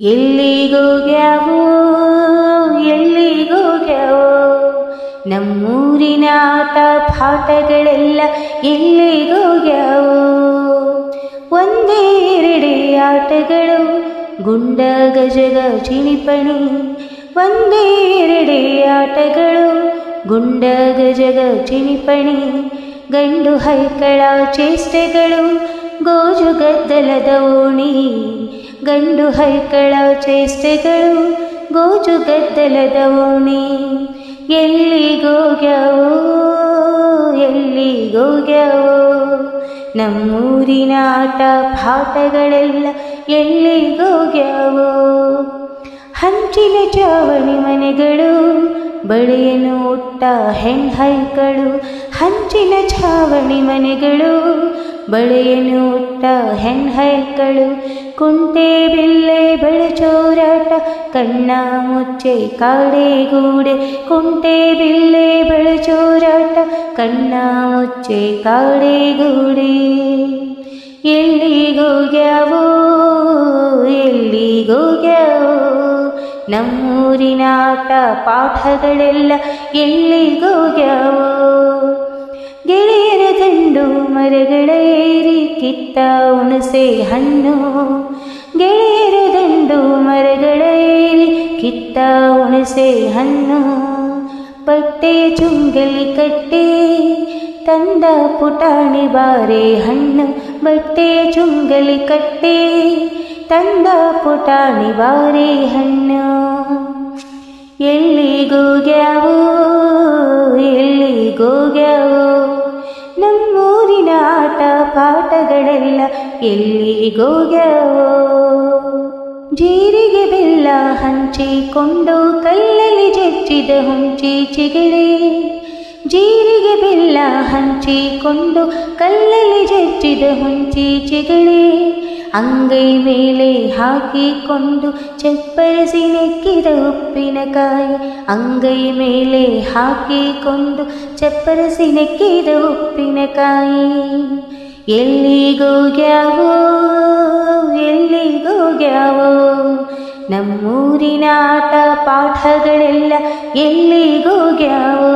ಎಲ್ಲಿಗೋಗ್ಯಾವೋ ಎಲ್ಲಿಗೋಗ್ಯಾವೋ ನಮ್ಮೂರಿನ ಆಟ ಪಾಠಗಳೆಲ್ಲ ಎಲ್ಲಿಗೋಗ್ಯಾವೋ ಒಂದೇ ಎರಡೇ ಆಟಗಳು, ಗುಂಡ, ಗಜಗ, ಚಿಣಿಪಣಿ. ಒಂದೇ ಎರಡೇ ಆಟಗಳು, ಗುಂಡ, ಗಜಗ, ಚಿಣಿಪಣಿ. ಗಂಡು ಹೈಕಳ ಚೇಷ್ಟೆಗಳು, ಗೋಜು ಗದ್ದಲದ ಓಣಿ. ಗಂಡು ಹೈಕಳ ಚೇಷ್ಟೆಗಳು, ಗೋಜು ಗದ್ದಲದ ಓಣಿ. ಎಲ್ಲಿಗೋಗ್ಯಾವೋ ಎಲ್ಲಿಗೋಗ್ಯಾವೋ ನಮ್ಮೂರಿನ ಆಟ ಪಾಠಗಳೆಲ್ಲ ಎಲ್ಲಿಗೋಗ್ಯಾವೋ ಹಂಚಿನ ಚಾವಣಿ ಮನೆಗಳು ಬಳೆಯನ್ನು ಉಟ್ಟ ಹೆಣ್ಹೈಗಳು ಹಂಚಿನ ಛಾವಣಿ ಮನೆಗಳು ಬಳೆಯನ್ನು ಉಟ್ಟ ಹೆಣ್ಹೈಗಳು ಕುಂಟೆ ಬಿಲ್ಲೆ ಬೆಳಚೋರಾಟ, ಕಣ್ಣ ಮುಚ್ಚೆ ಕಾಡೆಗೂಡೆ ಕುಂಟೆ ಬಿಲ್ಲೆ ಬೆಳಚೋರಾಟ, ಕಣ್ಣ ಮುಚ್ಚೆ ಕಾಡೆಗೂಡೆ ಎಲ್ಲಿಗೋಗ್ಯಾವೋ ಎಲ್ಲಿಗೋಗ್ಯಾವೋ ನಮ್ಮೂರಿನ ಆಟ ಪಾಠಗಳೆಲ್ಲ ಎಲ್ಲಿಗೋಗ್ಯಾವೋ ಮರಗಳೇರಿ ಕಿತ್ತ ಹುಣಸೆ ಹಣ್ಣು. ಗೆಳೆಯರ ದಂಡು ಮರಗಳೇರಿ ಕಿತ್ತ ಹುಣಸೆ ಹಣ್ಣು. ಬಟ್ಟೆ ಚುಂಗಲಿ ಕಟ್ಟಿ ತಂದ ಪುಟಾಣಿ ಬಾರೆ ಹಣ್ಣು. ಬಟ್ಟೆ ಚುಂಗಲಿ ಕಟ್ಟಿ ತಂದ ಪುಟಾಣಿ ಬಾರೆ ಹಣ್ಣು. ಎಲ್ಲಿಗೋಗ್ಯಾವೋ ಎಲ್ಲಿಗೋಗ್ಯಾವೋ ಪಾಠಗಳೆಲ್ಲ ಎಲ್ಲಿಗೋಗ್ಯವೋ ಜೀರಿಗೆ ಬೆಲ್ಲ ಹಂಚಿಕೊಂಡು ಕಲ್ಲಲ್ಲಿ ಜಚ್ಚಿದ ಹುಂಚಿ ಚಿಗಳೆ. ಜೀರಿಗೆ ಬೆಲ್ಲ ಹಂಚಿಕೊಂಡು ಕಲ್ಲಲ್ಲಿ ಜಚ್ಚಿದ ಹುಂಚಿ ಚಿಗಳೆ. ಅಂಗೈ ಮೇಲೆ ಹಾಕಿಕೊಂಡು ಚಪ್ಪರಿಸಿ ನೆಕ್ಕಿದ ಉಪ್ಪಿನಕಾಯಿ. ಅಂಗೈ ಮೇಲೆ ಹಾಕಿಕೊಂಡು ಚಪ್ಪರಿಸಿ ನೆಕ್ಕಿದ ಉಪ್ಪಿನಕಾಯಿ. ಎಲ್ಲಿಗೋಗ್ಯಾವೋ ಎಲ್ಲಿಗೋಗ್ಯಾವೋ ನಮ್ಮೂರಿನ ಆಟ ಪಾಠಗಳೆಲ್ಲ ಎಲ್ಲಿಗೋಗ್ಯಾವೋ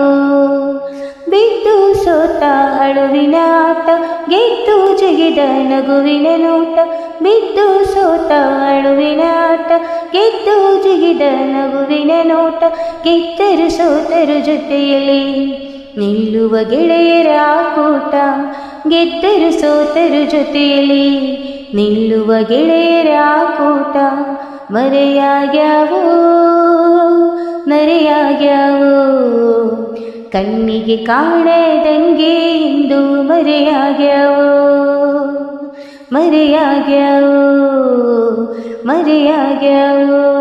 ಬಿದ್ದು ಸೋತ ಅಳುವಿನ ಆಟ, ಗೆದ್ದು ಜಿಗಿದ ನಗುವಿನ ನೋಟ. ಬಿದ್ದು ಸೋತ ಅಳುವಿನ ಆಟ, ಗೆದ್ದು ಜಿಗಿದ ನಗುವಿನ ನೋಟ. ಗೆದ್ದರು ಸೋತರು ಜೊತೆಯಲ್ಲಿ ನಿಲ್ಲುವ ಗೆಳೆಯರ ಕೂಟ, ಗೆದ್ದರು ಸೋತರು ಜೊತೆಯಲ್ಲಿ. ನಿಲ್ಲುವ ಗೆಳೆಯರ ಕೂಟ, ಮರೆಯಾಗ್ಯಾವೋ ಮರೆಯಾಗ್ಯಾವೋ. ಕಣ್ಣಿಗೆ ಕಾಣದಂಗೆ ಇಂದು ಮರೆಯಾಗ್ಯಾವೋ ಮರೆಯಾಗ್ಯಾವೋ ಮರೆಯಾಗ್ಯಾವೋ.